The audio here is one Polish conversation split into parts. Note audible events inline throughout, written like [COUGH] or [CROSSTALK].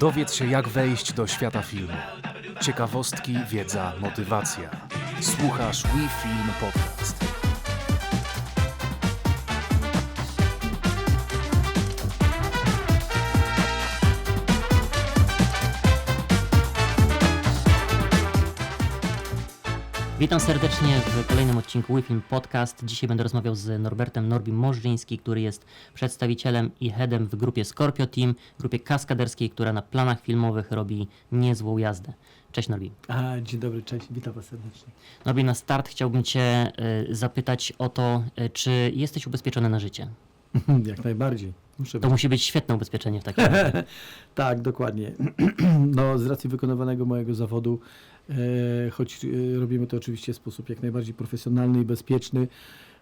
Dowiedz się, jak wejść do świata filmu. Ciekawostki, wiedza, motywacja. Słuchasz We Film Podcast. Witam serdecznie w kolejnym odcinku WeFilm Podcast. Dzisiaj będę rozmawiał z Norbertem Norbim Możdżyński, który jest przedstawicielem i headem w grupie Scorpio Team, grupie kaskaderskiej, która na planach filmowych robi niezłą jazdę. Cześć Norbi. A, dzień dobry, cześć, witam Was serdecznie. Norbi, na start chciałbym Cię y, zapytać o to, y, czy jesteś ubezpieczony na życie? [LAUGHS] Jak najbardziej. Muszę To być. musi być świetne ubezpieczenie w takim [LAUGHS] razie. Tak, dokładnie. [CLEARS THROAT] No, z racji wykonywanego mojego zawodu, choć e, robimy to oczywiście w sposób jak najbardziej profesjonalny i bezpieczny,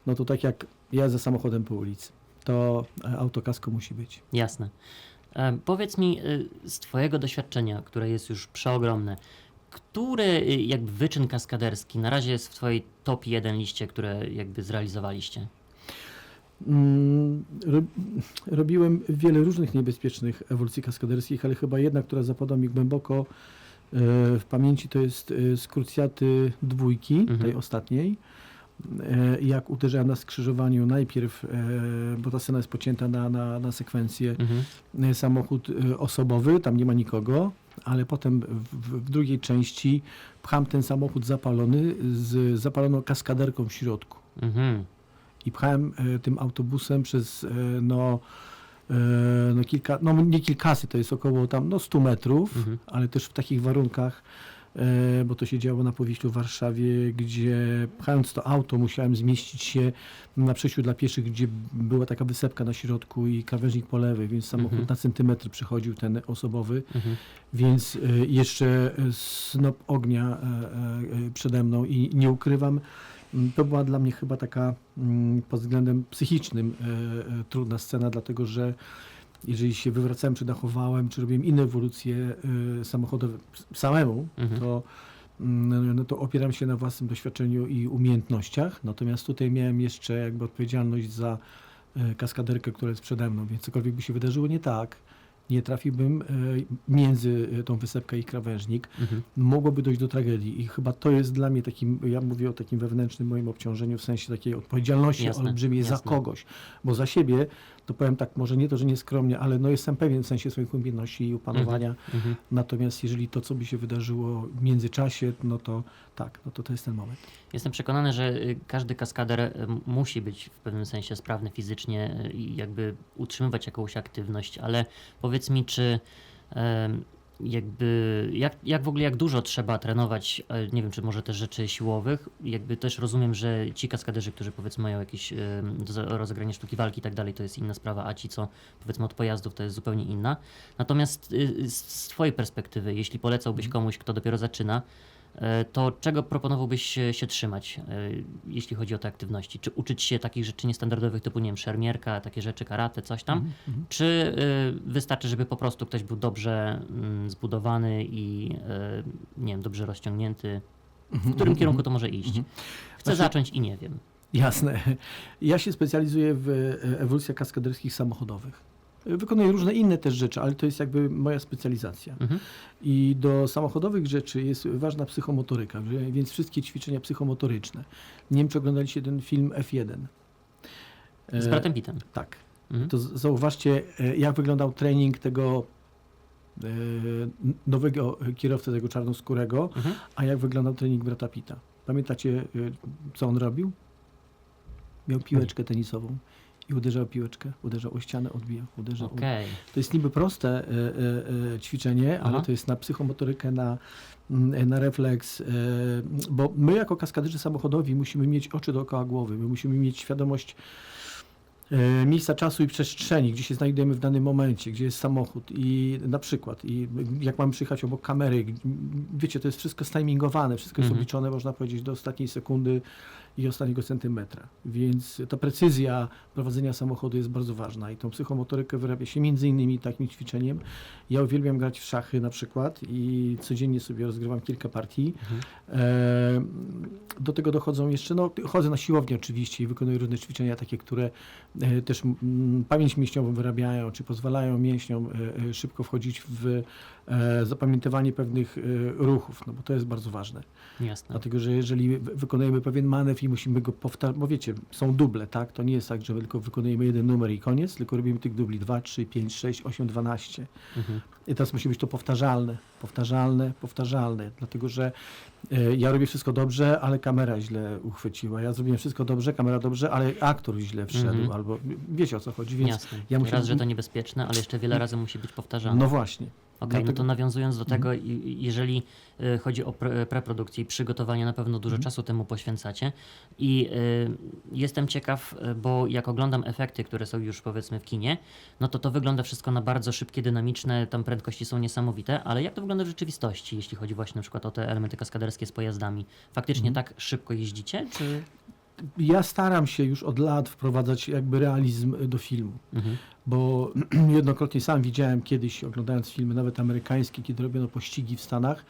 no to tak jak ja za samochodem po ulicy, to e, autokasko musi być. Jasne. E, powiedz mi z Twojego doświadczenia, które jest już przeogromne, który jakby wyczyn kaskaderski na razie jest w Twojej top 1 liście, które jakby zrealizowaliście? Mm, ro, robiłem wiele różnych niebezpiecznych ewolucji kaskaderskich, ale chyba jedna, która zapadła mi głęboko e, w pamięci, to jest e, z krucjaty dwójki, Mhm. tej ostatniej. E, Jak uderzałem na skrzyżowaniu najpierw, e, bo ta scena jest pocięta na, na, na sekwencję, Mhm. e, samochód e, osobowy, tam nie ma nikogo, ale potem w, w, drugiej części pcham ten samochód zapalony z zapaloną kaskaderką w środku Mhm. i pchałem e, tym autobusem przez e, no, e, no kilka, no nie kilkaset, to jest około tam no 100 metrów, Mhm. ale też w takich warunkach, e, bo to się działo na Powiślu w Warszawie, gdzie pchając to auto musiałem zmieścić się na przejściu dla pieszych, gdzie była taka wysepka na środku i krawężnik po lewej, więc samochód Mhm. na centymetr przychodził ten osobowy, Mhm. więc e, jeszcze e, snop ognia e, e, e, przede mną i nie ukrywam, to była dla mnie chyba taka mm, pod względem psychicznym e, e, trudna scena, dlatego że jeżeli się wywracałem, czy dachowałem, czy robiłem inne ewolucje e, samochodowe samemu, Mhm. to, mm, no to opieram się na własnym doświadczeniu i umiejętnościach. Natomiast tutaj miałem jeszcze jakby odpowiedzialność za kaskaderkę, która jest przede mną, więc cokolwiek by się wydarzyło nie tak, nie trafiłbym e, między e, tą wysepkę i krawężnik, Mhm. mogłoby dojść do tragedii. I chyba to jest dla mnie takim, ja mówię o takim wewnętrznym moim obciążeniu, w sensie takiej odpowiedzialności Jasne, olbrzymiej za jasne. kogoś. Bo za siebie, to powiem tak, może nie to, że nieskromnie, ale no jestem pewien w sensie swoich umiejętności i opanowania. Mhm. Natomiast jeżeli to, co by się wydarzyło w międzyczasie, no to tak, no to to jest ten moment. Jestem przekonany, że y, każdy kaskader y, musi być w pewnym sensie sprawny fizycznie y, i jakby utrzymywać jakąś aktywność, ale powiedz mi, czy jakby, jak, jak w ogóle, jak dużo trzeba trenować, e, nie wiem, czy może też rzeczy siłowych, jakby też rozumiem, że ci kaskaderzy, którzy powiedzmy mają jakieś za- rozegrania sztuki walki i tak dalej, to jest inna sprawa, a ci, co powiedzmy od pojazdów, to jest zupełnie inna. Natomiast y, z, twojej perspektywy, jeśli polecałbyś komuś, kto dopiero zaczyna, to czego proponowałbyś się, trzymać, e, jeśli chodzi o te aktywności? Czy uczyć się takich rzeczy niestandardowych typu, nie wiem, szermierka, takie rzeczy, karate, coś tam? Mhm, mhm. Czy e, wystarczy, żeby po prostu ktoś był dobrze mm, zbudowany i, e, nie wiem, dobrze rozciągnięty? W którym kierunku to może iść? Chcę Znaczy- zacząć i nie wiem. Jasne. Ja się specjalizuję w e, ewolucjach kaskaderskich samochodowych. Wykonuję różne inne też rzeczy, ale to jest jakby moja specjalizacja. Mhm. I do samochodowych rzeczy jest ważna psychomotoryka, więc wszystkie ćwiczenia psychomotoryczne. Nie wiem, czy oglądaliście ten film F1. Z E, bratem Pittem. Tak. Mhm. To zauważcie, e, jak wyglądał trening tego e, nowego kierowcy, tego czarnoskórego, Mhm. a jak wyglądał trening brata Pita. Pamiętacie, y, co on robił? Miał piłeczkę tenisową i uderzał o piłeczkę, uderzał o ścianę, odbijał, uderzał. o- Okej. To jest niby proste y, y, y, ćwiczenie, ale Aha. to jest na psychomotorykę, na, mm, na refleks, y, bo my jako kaskaderzy samochodowi musimy mieć oczy dookoła głowy, my musimy mieć świadomość e, miejsca czasu i przestrzeni, gdzie się znajdujemy w danym momencie, gdzie jest samochód i na przykład, i jak mamy przyjechać obok kamery, wiecie, to jest wszystko stimingowane, wszystko jest Mhm. obliczone, można powiedzieć, do ostatniej sekundy i ostatniego centymetra. Więc ta precyzja prowadzenia samochodu jest bardzo ważna i tą psychomotorykę wyrabia się między innymi takim ćwiczeniem. Ja uwielbiam grać w szachy na przykład i codziennie sobie rozgrywam kilka partii. Mhm. E, do tego dochodzą jeszcze, no chodzę na siłownię oczywiście i wykonuję różne ćwiczenia takie, które e, też mm, pamięć mięśniową wyrabiają, czy pozwalają mięśniom e, szybko wchodzić w zapamiętywanie pewnych e, ruchów, no bo to jest bardzo ważne. Jasne. Dlatego, że jeżeli wy- wykonujemy pewien manewr i musimy go powtarzać, bo wiecie, są duble, tak? To nie jest tak, że my tylko wykonujemy jeden numer i koniec, tylko robimy tych dubli 2, 3, 5, 6, 8, 12. Mhm. I teraz musi być to powtarzalne, powtarzalne, powtarzalne, dlatego że e, ja robię wszystko dobrze, ale kamera źle uchwyciła. Ja zrobiłem wszystko dobrze, kamera dobrze, ale aktor źle wszedł, Mhm. albo wiecie o co chodzi, więc Jasne. ja muszę- Raz, że to niebezpieczne, ale jeszcze wiele razy musi być powtarzane. no właśnie. Okej, no Dlatego- to nawiązując do tego, Mhm. jeżeli y, chodzi o pre, preprodukcję i przygotowanie, na pewno dużo Mhm. czasu temu poświęcacie. I y, jestem ciekaw, y, bo jak oglądam efekty, które są już powiedzmy w kinie, no to to wygląda wszystko na bardzo szybkie, dynamiczne, tam prędkości są niesamowite, ale jak to wygląda w rzeczywistości, jeśli chodzi właśnie na przykład o te elementy kaskaderskie z pojazdami? Faktycznie Mhm. tak szybko jeździcie, czy... Ja staram się już od lat wprowadzać jakby realizm e, do filmu. Mhm. bo [CLEARS THROAT] jednokrotnie sam widziałem kiedyś, oglądając filmy nawet amerykańskie, kiedy robiono pościgi w Stanach,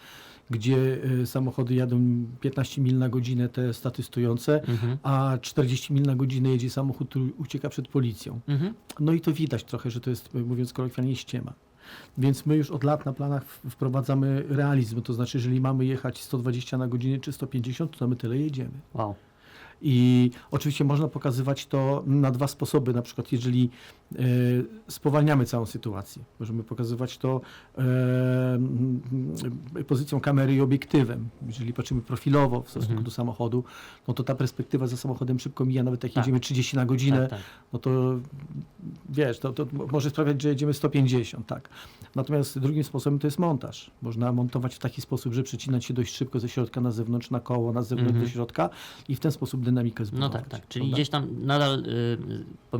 gdzie e, samochody jadą 15 mil na godzinę, te statystujące, Mhm. a 40 mil na godzinę jedzie samochód, który ucieka przed policją. Mhm. No i to widać trochę, że to jest, e, mówiąc kolokwialnie, ściema. Więc my już od lat na planach wprowadzamy realizm, to znaczy, jeżeli mamy jechać 120 na godzinę czy 150, to my tyle jedziemy. Wow. I oczywiście można pokazywać to na dwa sposoby. Na przykład, jeżeli e, spowalniamy całą sytuację, możemy pokazywać to e, pozycją kamery i obiektywem. Jeżeli patrzymy profilowo w stosunku Mhm. do samochodu, no to ta perspektywa za samochodem szybko mija, nawet jak Tak. jedziemy 30 na godzinę, Tak, tak. no to wiesz, to, to może sprawiać, że jedziemy 150, tak. Natomiast drugim sposobem to jest montaż. Można montować w taki sposób, że przecinać się dość szybko ze środka na zewnątrz, na koło, na zewnątrz Mhm. do środka i w ten sposób dynamikę No zbudować. tak, tak. Czyli prawda? gdzieś tam nadal y, y,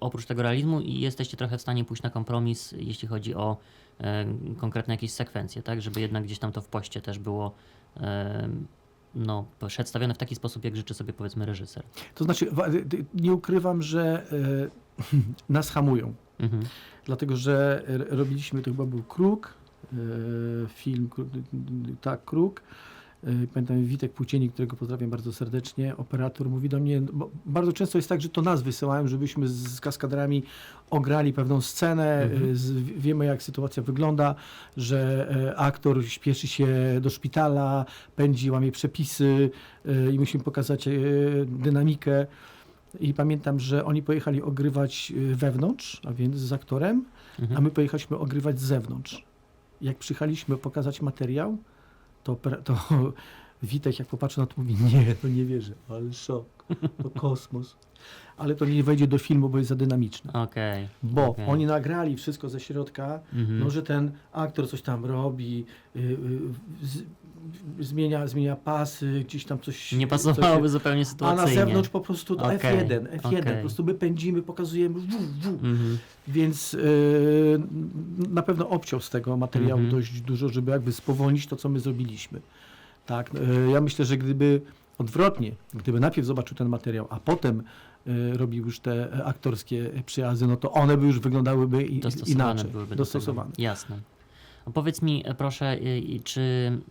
oprócz tego realizmu i jesteście trochę w stanie pójść na kompromis, jeśli chodzi o e, konkretne jakieś sekwencje, tak? Żeby jednak gdzieś tam to w poście też było no, przedstawione w taki sposób, jak życzy sobie powiedzmy reżyser. To znaczy, y, y, nie ukrywam, że [LAUGHS] nas hamują, Mhm. dlatego że robiliśmy, to chyba był Kruk, film, tak, Kruk. E, Pamiętam Witek Płócieni, którego pozdrawiam bardzo serdecznie, operator mówi do mnie, bo bardzo często jest tak, że to nas wysyłają, żebyśmy z kaskaderami ograli pewną scenę, Mhm. e, z, wiemy jak sytuacja wygląda, że e, aktor śpieszy się do szpitala, pędzi, łamie przepisy i musimy pokazać dynamikę. I pamiętam, że oni pojechali ogrywać wewnątrz, a więc z aktorem, Mhm. a my pojechaliśmy ogrywać z zewnątrz. Jak przyjechaliśmy pokazać materiał, to, opera- to Witek jak popatrzył na to mówi, nie, to nie wierzę, ale szok, to kosmos. Ale to nie wejdzie do filmu, bo jest za dynamiczne. Okej. Bo okej. oni nagrali wszystko ze środka, Mhm. no, że ten aktor coś tam robi, y, y, z, zmienia, zmienia pasy, gdzieś tam coś... Nie coś pasowałoby zupełnie a sytuacyjnie. na zewnątrz po prostu to Okej, F1, F1, okej. po prostu my pędzimy, pokazujemy, wu, wu. Mhm. więc y, na pewno obciął z tego materiału Mhm. dość dużo, żeby jakby spowolnić to, co my zrobiliśmy. Tak, y, ja myślę, że gdyby odwrotnie, gdyby najpierw zobaczył ten materiał, a potem y, robił już te e, aktorskie przyjazdy, no to one by już wyglądałyby i, Dostosowane inaczej. byłyby do dostosowane. Tego. Jasne. Powiedz mi, e, proszę, czy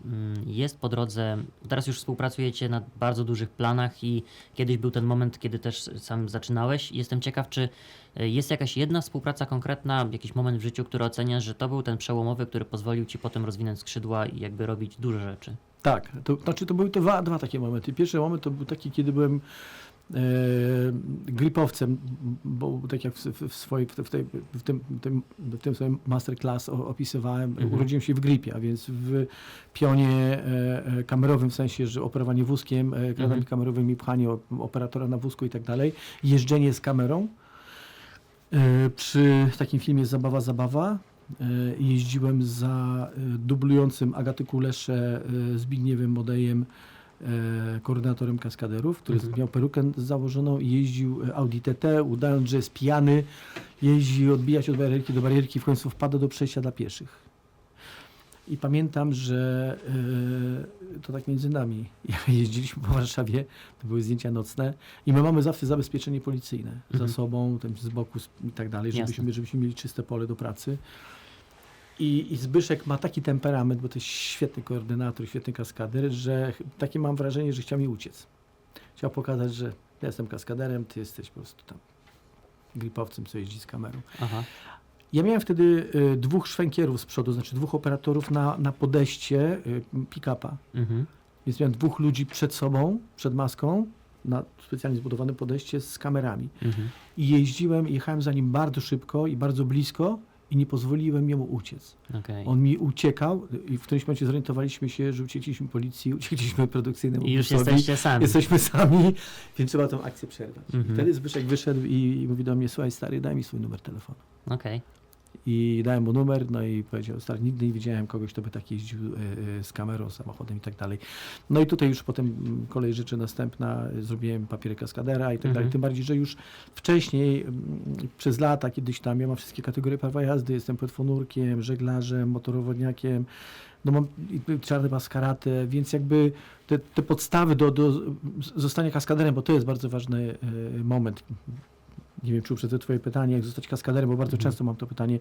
mm, jest po drodze, teraz już współpracujecie na bardzo dużych planach i kiedyś był ten moment, kiedy też sam zaczynałeś. Jestem ciekaw, czy jest jakaś jedna współpraca konkretna, jakiś moment w życiu, który oceniasz, że to był ten przełomowy, który pozwolił ci potem rozwinąć skrzydła i jakby robić duże rzeczy. Tak, to znaczy to były to dwa, dwa takie momenty. Pierwszy moment to był taki, kiedy byłem e, gripowcem, bo tak jak w, w, swojej, w, tej, w, tym, tym, w tym swoim masterclass opisywałem, Mhm. urodziłem się w gripie, a więc w pionie e, e, kamerowym, w sensie, że operowanie wózkiem, e, kranami Mhm. kamerowymi, pchanie operatora na wózku i tak dalej, jeżdżenie z kamerą. E, Przy takim filmie Zabawa, Zabawa jeździłem za e, dublującym Agaty Kulesze e, Zbigniewem Modejem, e, koordynatorem kaskaderów, który Mhm. miał perukę założoną i jeździł e, Audi TT, udając, że jest pijany, jeździł odbijać od barierki do barierki, w końcu wpadł do przejścia dla pieszych. I pamiętam, że e, to tak między nami. [LAUGHS] Jeździliśmy po Warszawie, to były zdjęcia nocne i my mamy zawsze zabezpieczenie policyjne Mhm. za sobą, tam z boku i tak dalej, Jasne. żebyśmy, żebyśmy mieli czyste pole do pracy. I, I Zbyszek ma taki temperament, bo to jest świetny koordynator, świetny kaskader, że takie mam wrażenie, że chciał mi uciec. Chciał pokazać, że ja jestem kaskaderem, ty jesteś po prostu tam gripowcem, co jeździ z kamerą. Aha. Ja miałem wtedy y, dwóch szwękierów z przodu, znaczy dwóch operatorów na, na podejście y, pick-upa. Mhm. Więc miałem dwóch ludzi przed sobą, przed maską, na specjalnie zbudowanym podejście z kamerami. Mhm. I jeździłem, jechałem za nim bardzo szybko i bardzo blisko i nie pozwoliłem jemu uciec. Okej. On mi uciekał i w którymś momencie zorientowaliśmy się, że uciekliśmy policji, uciekliśmy produkcyjnemu I już jesteście sami. [LAUGHS] Jesteśmy sami, więc trzeba tą akcję przerwać. Mhm. Wtedy Zbyszek wyszedł i, i mówi do mnie, słuchaj stary, daj mi swój numer telefonu. Okej. I dałem mu numer, no i powiedział, stary, nigdy nie widziałem kogoś, kto by tak jeździł e, e, z kamerą, samochodem i tak dalej. No i tutaj już potem mm, kolej rzeczy następna, e, zrobiłem papiery kaskadera i tak Mhm. dalej. Tym bardziej, że już wcześniej, mm, przez lata kiedyś tam, ja mam wszystkie kategorie prawa jazdy, jestem płetwonurkiem, żeglarzem, motorowodniakiem, no mam czarny pas karate, więc jakby te, te podstawy do, do zostania kaskaderem, bo to jest bardzo ważny moment. Nie wiem, czy uprzedzę twoje pytanie, jak zostać kaskaderem, bo bardzo Mhm. często mam to pytanie.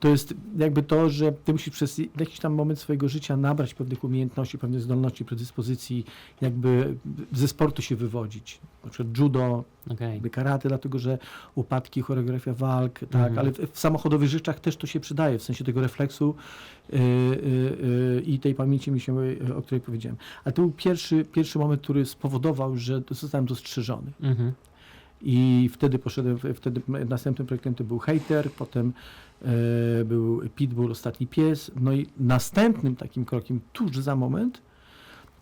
To jest jakby to, że ty musisz przez jakiś tam moment swojego życia nabrać pewnych umiejętności, pewnych zdolności, predyspozycji, jakby ze sportu się wywodzić. Na przykład judo, jakby karate, dlatego że upadki, choreografia walk, tak, Mhm. ale w, w samochodowych rzeczach też to się przydaje, w sensie tego refleksu yy, yy, i tej pamięci, mi się, yy, o której powiedziałem. Ale to był pierwszy, pierwszy moment, który spowodował, że zostałem dostrzeżony. Mhm. I wtedy poszedłem, wtedy następnym projektem to był Hater, potem e, był Pitbull, Ostatni Pies. No i następnym takim krokiem, tuż za moment,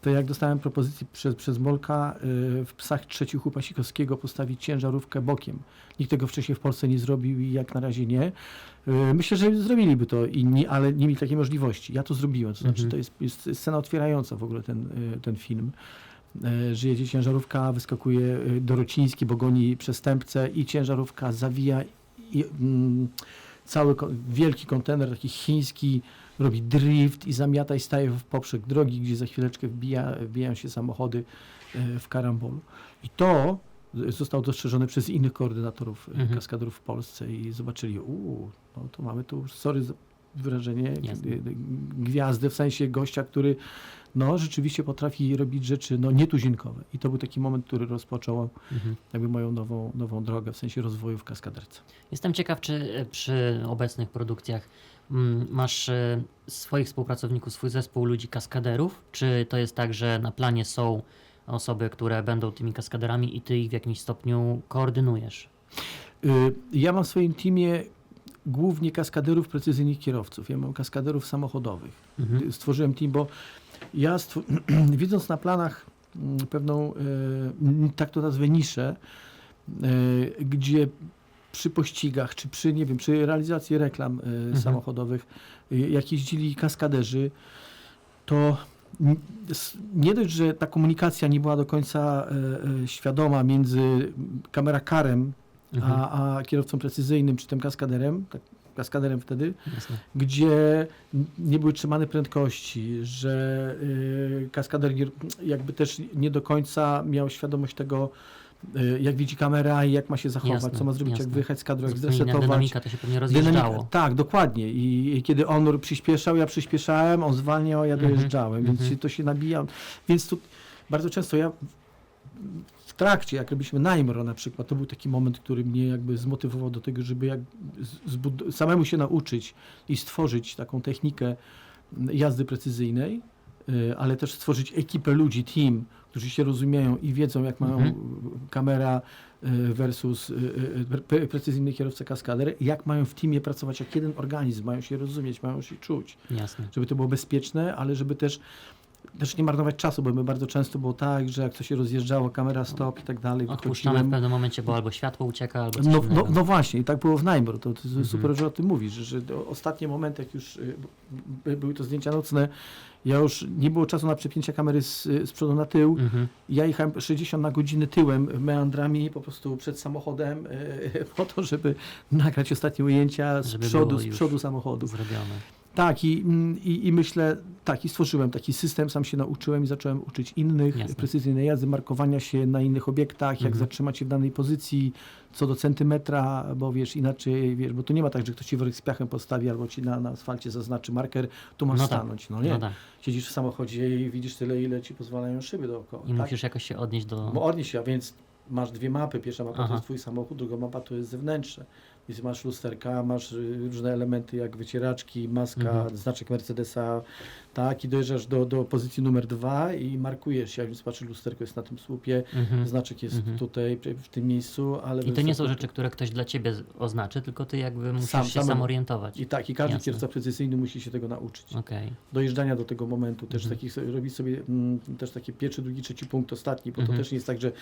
to jak dostałem propozycję przez, przez Molka e, w Psach Trzecich u Pasikowskiego postawić ciężarówkę bokiem. Nikt tego wcześniej w Polsce nie zrobił i jak na razie nie. E, myślę, że zrobiliby to inni, ale nie mieli takiej możliwości. Ja to zrobiłem, to znaczy Mhm. to jest, jest scena otwierająca w ogóle ten, e, ten film e, jedzie ciężarówka, wyskakuje e, Dorociński, bo goni przestępcę i ciężarówka zawija i mm, cały wielki kontener, taki chiński, robi drift i zamiata i staje w poprzek drogi, gdzie za chwileczkę wbija, wbijają się samochody e, w karambolu. I to zostało dostrzeżone przez innych koordynatorów Mhm. kaskaderów w Polsce i zobaczyli, uuu, no to mamy tu, sorry wyrażenie, Jasne. gwiazdę, w sensie gościa, który no, rzeczywiście potrafi robić rzeczy no, nietuzinkowe. I to był taki moment, który rozpoczął Mhm. jakby moją nową, nową drogę w sensie rozwoju w kaskaderce. Jestem ciekaw, czy e, przy obecnych produkcjach mm, masz e, swoich współpracowników, swój zespół ludzi kaskaderów? Czy to jest tak, że na planie są osoby, które będą tymi kaskaderami i ty ich w jakimś stopniu koordynujesz? Y, Ja mam w swoim teamie głównie kaskaderów precyzyjnych kierowców. Ja mam kaskaderów samochodowych. Mhm. Stworzyłem team, bo ja [CLEARS THROAT] widząc na planach mm, pewną, e, tak to nazwę, niszę, e, gdzie przy pościgach, czy przy, nie wiem, przy realizacji reklam e, samochodowych, e, jak jeździli kaskaderzy, to nie dość, że ta komunikacja nie była do końca świadoma między kamerakarem Mhm. a, a kierowcą precyzyjnym, czy tym kaskaderem, tak, kaskaderem wtedy, Jasne. gdzie nie były trzymane prędkości, że y, kaskader jakby też nie do końca miał świadomość tego, y, jak widzi kamera i jak ma się zachować, Jasne, co ma zrobić, jak jasne. wyjechać z kadru, jak zresetować. dynamika to się pewnie Dynamika- rozjeżdżało. Tak, dokładnie. I, I kiedy on przyspieszał, ja przyspieszałem, on zwalniał, ja Mhm, dojeżdżałem, więc mhm. to się nabija. Więc tu bardzo często ja w trakcie, jak robiliśmy Najmro na przykład, to był taki moment, który mnie jakby zmotywował do tego, żeby jak samemu się nauczyć i stworzyć taką technikę jazdy precyzyjnej, y, ale też stworzyć ekipę ludzi, team, którzy się rozumieją i wiedzą, jak mają Mhm. kamera y, versus y, pre- precyzyjny kierowca kaskader, jak mają w teamie pracować jak jeden organizm, mają się rozumieć, mają się czuć, Jasne. żeby to było bezpieczne, ale żeby też też nie marnować czasu, bo my bardzo często było tak, że jak to się rozjeżdżało, kamera stop i tak dalej, Odpuszczamy w pewnym momencie, bo albo światło ucieka, albo coś No, no, no właśnie, i tak było w Najmro. To, to Mhm. super, że o tym mówisz, że, że ostatnie momenty, jak już y, by- były to zdjęcia nocne, ja już nie było czasu na przepięcie kamery z, z przodu na tył. Mhm. Ja jechałem 60 na godzinę tyłem, meandrami, po prostu przed samochodem, y, [LAUGHS] po to, żeby nagrać ostatnie ujęcia z Żeby przodu, z przodu samochodu. Zrobione. Tak, i, mm, i, i myślę, tak, i stworzyłem taki system, sam się nauczyłem i zacząłem uczyć innych Jasne. precyzyjnej jazdy, markowania się na innych obiektach, jak Mhm. zatrzymać się w danej pozycji, co do centymetra, bo wiesz, inaczej, wiesz, bo to nie ma tak, że ktoś ci worek z piachem postawi albo ci na, na asfalcie zaznaczy marker, tu masz No tak. stanąć, no nie? No tak. Siedzisz w samochodzie i widzisz tyle, ile ci pozwalają szyby dookoła, I tak? musisz jakoś się odnieść do... Bo odnieś się, a więc masz dwie mapy. Pierwsza mapa to Aha. jest twój samochód, druga mapa to jest zewnętrzne. Więc masz lusterka, masz y, różne elementy jak wycieraczki, maska, Mhm. znaczek Mercedesa, tak, i dojeżdżasz do, do pozycji numer dwa i markujesz się, a więc patrzysz, lusterko jest na tym słupie, Mhm. znaczek jest Mhm. tutaj, w tym miejscu, ale... I to nie są rzeczy, które ktoś dla ciebie oznaczy, tylko ty jakby musisz Sam- się sam- orientować. I tak, i każdy Jasne. kierowca precyzyjny musi się tego nauczyć. Okej. Dojeżdżania do tego momentu, też Mhm. takich, robić sobie mm, też takie pierwszy, drugi, trzeci punkt, ostatni, bo Mhm. to też nie jest tak, że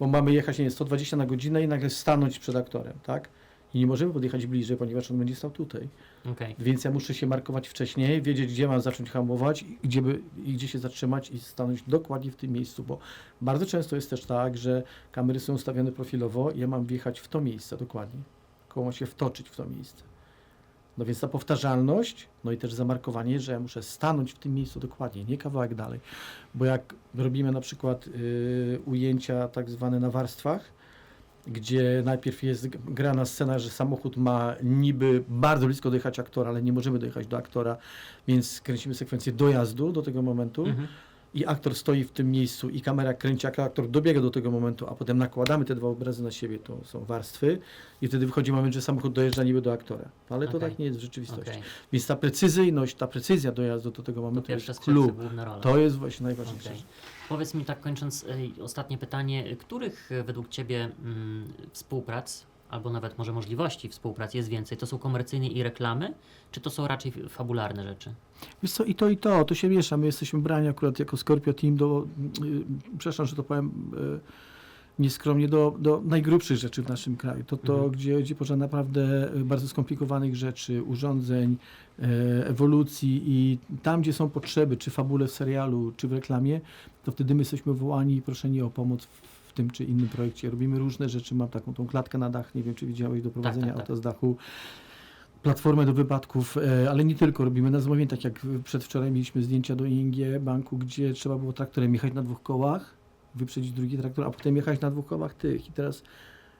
bo mamy jechać nie wiem, 120 na godzinę i nagle stanąć przed aktorem, tak? I nie możemy podjechać bliżej, ponieważ on będzie stał tutaj. Okej. Więc ja muszę się markować wcześniej, wiedzieć, gdzie mam zacząć hamować gdzie, by, gdzie się zatrzymać i stanąć dokładnie w tym miejscu, bo bardzo często jest też tak, że kamery są ustawione profilowo i ja mam wjechać w to miejsce dokładnie. Koło ma się wtoczyć w to miejsce. No więc ta powtarzalność, no i też zamarkowanie, że ja muszę stanąć w tym miejscu dokładnie, nie kawałek dalej. Bo jak robimy na przykład y, ujęcia tak zwane na warstwach, gdzie najpierw jest grana scena, że samochód ma niby bardzo blisko dojechać aktora, ale nie możemy dojechać do aktora, więc kręcimy sekwencję dojazdu do tego momentu Mhm. I aktor stoi w tym miejscu i kamera kręci, jak aktor dobiega do tego momentu, a potem nakładamy te dwa obrazy na siebie, to są warstwy i wtedy wychodzi moment, że samochód dojeżdża niby do aktora. Ale to tak nie jest w rzeczywistości. Okej. Więc ta precyzyjność, ta precyzja dojazdu do tego To momentu pierwsze jest rola. To jest właśnie najważniejsze. Okej. Powiedz mi tak kończąc, ej, ostatnie pytanie, których e, według Ciebie mm, współprac, albo nawet może możliwości współpracy jest więcej? To są komercyjne i reklamy, czy to są raczej fabularne rzeczy? Wiesz co, i to, i to, to się miesza. My jesteśmy brani akurat jako Scorpio Team do, yy, przepraszam, że to powiem yy, nieskromnie, do, do najgrubszych rzeczy w naszym kraju. To, to Mhm. gdzie, gdzie potrzeba naprawdę yy, bardzo skomplikowanych rzeczy, urządzeń, yy, ewolucji i tam, gdzie są potrzeby, czy fabule w serialu, czy w reklamie, to wtedy my jesteśmy wołani i proszeni o pomoc w tym czy innym projekcie. Robimy różne rzeczy, mam taką tą klatkę na dach, nie wiem, czy widziałeś, do prowadzenia tak, tak. auta z dachu platformę do wypadków, e, ale nie tylko robimy na zamówienie, tak jak przedwczoraj mieliśmy zdjęcia do ING banku, gdzie trzeba było traktorem jechać na dwóch kołach, wyprzedzić drugi traktor, a potem jechać na dwóch kołach tych i teraz...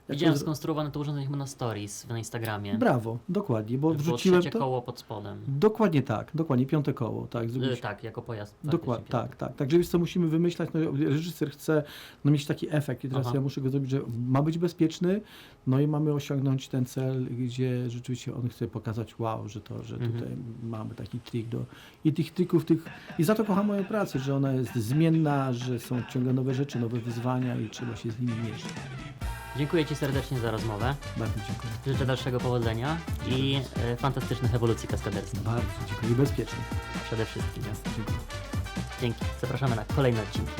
Widziałem skonstruowane to urządzenie chyba na stories na Instagramie. Brawo, dokładnie, bo Było wrzuciłem trzecie to... koło pod spodem. Dokładnie tak, dokładnie, piąte koło, tak. E, zrobiliśmy- tak, jako pojazd. Dokładnie, tak, tak. Także wiesz co, musimy wymyślać, no, reżyser chce no, mieć taki efekt i teraz Aha. ja muszę go zrobić, że ma być bezpieczny, no i mamy osiągnąć ten cel, gdzie rzeczywiście on chce pokazać wow, że to, że Mhm. tutaj mamy taki trik do... I tych trików, tych... I za to kocham moją pracę, że ona jest zmienna, że są ciągle nowe rzeczy, nowe wyzwania i trzeba się z nimi mierzyć. Dziękuję Ci serdecznie za rozmowę. Bardzo dziękuję. Życzę dalszego powodzenia i e, fantastycznych ewolucji kaskaderskich. Bardzo dziękuję. I bezpiecznie. Przede wszystkim. Dziękuję. Dzięki. Zapraszamy na kolejne odcinki.